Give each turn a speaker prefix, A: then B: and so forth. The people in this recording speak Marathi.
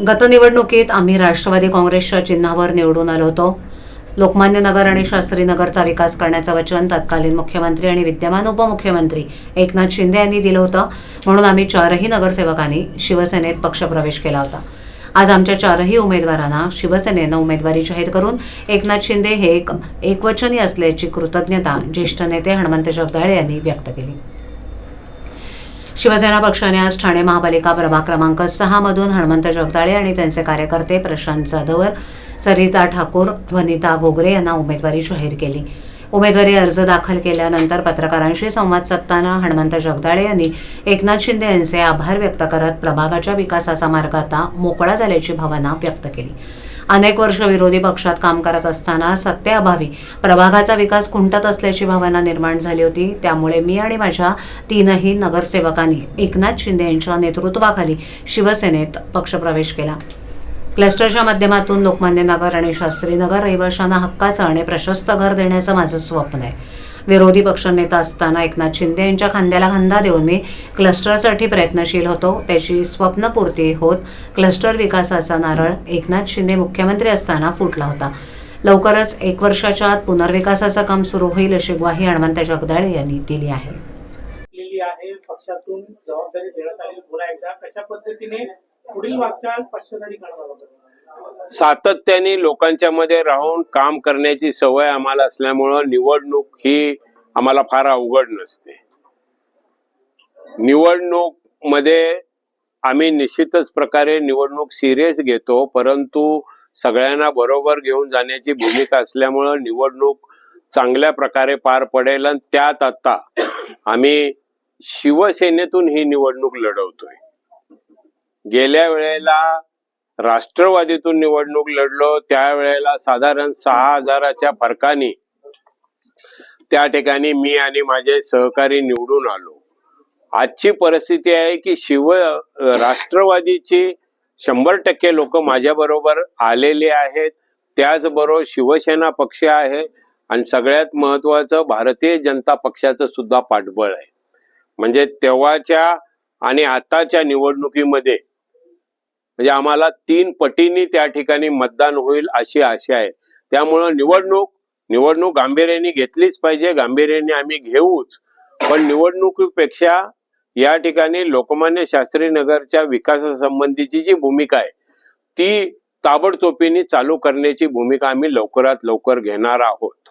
A: गतनिवडणुकीत आम्ही राष्ट्रवादी काँग्रेसच्या चिन्हावर निवडून आलो होतो. लोकमान्य नगर आणि शास्त्री नगरचा विकास करण्याचं वचन तत्कालीन मुख्यमंत्री आणि विद्यमान उपमुख्यमंत्री एकनाथ शिंदे यांनी दिलं होतं. म्हणून आम्ही चारही नगरसेवकांनी शिवसेनेत पक्षप्रवेश केला होता. आज आमच्या चारही उमेदवारांना शिवसेनेनं उमेदवारी जाहीर करून एकनाथ शिंदे हे एक एकवचनी असल्याची कृतज्ञता ज्येष्ठ नेते हनुमंत जगदाळे यांनी व्यक्त केली. शिवसेना पक्षाने आज ठाणे महापालिका प्रभाग क्रमांक सहा मधून हनुमंत जगदाळे आणि त्यांचे कार्यकर्ते प्रशांत जाधवर सरिता ठाकूर वनिता गोगरे यांना उमेदवारी जाहीर केली. उमेदवारी अर्ज दाखल केल्यानंतर पत्रकारांशी संवाद साधताना हनुमंत जगदाळे यांनी एकनाथ शिंदे यांचे आभार व्यक्त करत प्रभागाच्या विकासाचा मार्ग आता मोकळा झाल्याची भावना व्यक्त केली. अनेक वर्ष विरोधी पक्षात काम करत असताना सत्तेअभावी प्रभागाचा विकास खुंटत असल्याची भावना निर्माण झाली होती. त्यामुळे मी आणि माझ्या तीनही नगरसेवकांनी एकनाथ शिंदे यांच्या नेतृत्वाखाली शिवसेनेत पक्षप्रवेश केला. क्लस्टरच्या माध्यमातून लोकमान्य नगर आणि शास्त्री नगर रहिवाशांना हक्काचं आणि प्रशस्त घर देण्याचं माझं स्वप्न आहे. विरोधी पक्षनेता असताना एकनाथ शिंदे यांच्या खांद्याला खांदा देऊन मी क्लस्टरसाठी प्रयत्नशील होतो. त्याची स्वप्नपूर्ती होत क्लस्टर विकासाचा नारळ एकनाथ शिंदे मुख्यमंत्री असताना फुटला होता. लवकरच एक वर्षाच्या आत पुनर्विकासाचं काम सुरू होईल अशी ग्वाही हनुमंत जगदाळे यांनी दिली आहे.
B: पक्षातून जबाबदारी देण्यात आली पुन्हा एकदा कशा पद्धतीने पुढील वाटचाल पक्षासाठी करणार होतं
C: सातत्याने लोकांच्या मध्ये राहून काम करण्याची सवय आम्हाला असल्यामुळं निवडणूक ही आम्हाला फार अवघड नसते. निवडणूकमध्ये आम्ही निश्चितच प्रकारे निवडणूक सिरियस घेतो परंतु सगळ्यांना बरोबर घेऊन जाण्याची भूमिका असल्यामुळं निवडणूक चांगल्या प्रकारे पार पडेल आणि त्यात आता आम्ही शिवसेनेतून ही निवडणूक लढवतोय. गेल्या वेळेला राष्ट्रवादीतून निवडणूक लढलो. त्यावेळेला साधारण सहा हजाराच्या फरकाने त्या ठिकाणी मी आणि माझे सहकारी निवडून आलो. आजची परिस्थिती आहे की शिव राष्ट्रवादीची शंभर टक्के लोक माझ्या बरोबर आलेले आहेत. त्याचबरोबर शिवसेना पक्ष आहे आणि सगळ्यात महत्वाचं भारतीय जनता पक्षाचं सुद्धा पाठबळ आहे. म्हणजे तेव्हाच्या आणि आताच्या निवडणुकीमध्ये म्हणजे आम्हाला तीन पटीने त्या ठिकाणी मतदान होईल अशी आशा आहे. त्यामुळं निवडणूक निवडणूक गांभीर्याने घेतलीच पाहिजे गांभीर्याने आम्ही घेऊच. पण निवडणुकीपेक्षा या ठिकाणी लोकमान्य शास्त्री नगरच्या विकासासंबंधीची जी भूमिका आहे ती ताबडतोबीने चालू करण्याची भूमिका आम्ही लवकरात लवकर घेणार आहोत.